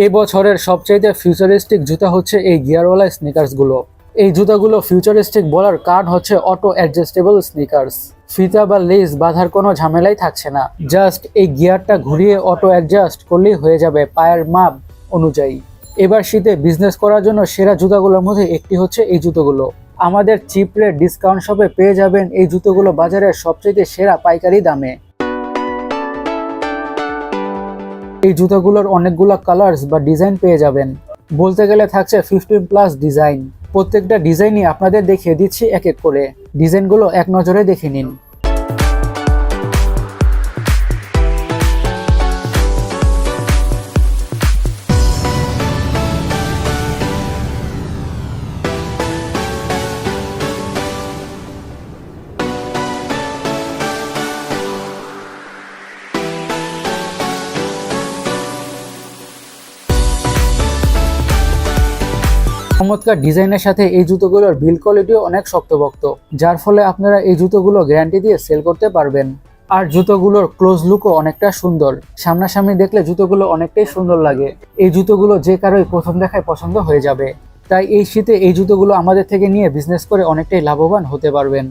এই বছরের সবচাইতে ফিউচারিস্টিক জুতা হচ্ছে এই গিয়ারওয়ালা স্নিকার্সগুলো এই জুতাগুলো ফিউচারিস্টিক বলার কারণ হচ্ছে অটো অ্যাডজাস্টেবল স্নিকার্স ফিতা বা লেস বাঁধার কোনো ঝামেলাই থাকছে না। জাস্ট এই গিয়ারটা ঘুরিয়ে অটো অ্যাডজাস্ট করলেই হয়ে যাবে পায়ের মাপ অনুযায়ী। এবার শীতে বিজনেস করার জন্য সেরা জুতাগুলোর মধ্যে একটি হচ্ছে এই জুতোগুলো। আমাদের চিপ ডিসকাউন্ট শপে পেয়ে যাবেন এই জুতোগুলো বাজারের সবচেয়ে সেরা পাইকারি দামে। এই জুতাগুলোর অনেকগুলো কালার্স বা ডিজাইন পেয়ে যাবেন। বলতে গেলে থাকছে ফিফটিন প্লাস ডিজাইন প্রত্যেকটা ডিজাইনই আপনাদের দেখিয়ে দিচ্ছি এক এক করে। ডিজাইনগুলো এক নজরে দেখে নিন। চমৎকার ডিজাইনের সাথে এই জুতোগুলোর বিল কোয়ালিটিও অনেক শক্তভক্ত, যার ফলে আপনারা এই জুতোগুলো গ্যারান্টি দিয়ে সেল করতে পারবেন। আর জুতোগুলোর ক্লোজ লুকও অনেকটা সুন্দর, সামনাসামনি দেখলে জুতোগুলো অনেকটাই সুন্দর লাগে। এই জুতোগুলো যে কারোই প্রথম দেখায় পছন্দ হয়ে যাবে। তাই এই শীতে এই জুতোগুলো আমাদের থেকে নিয়ে বিজনেস করে অনেকটাই লাভবান হতে পারবেন।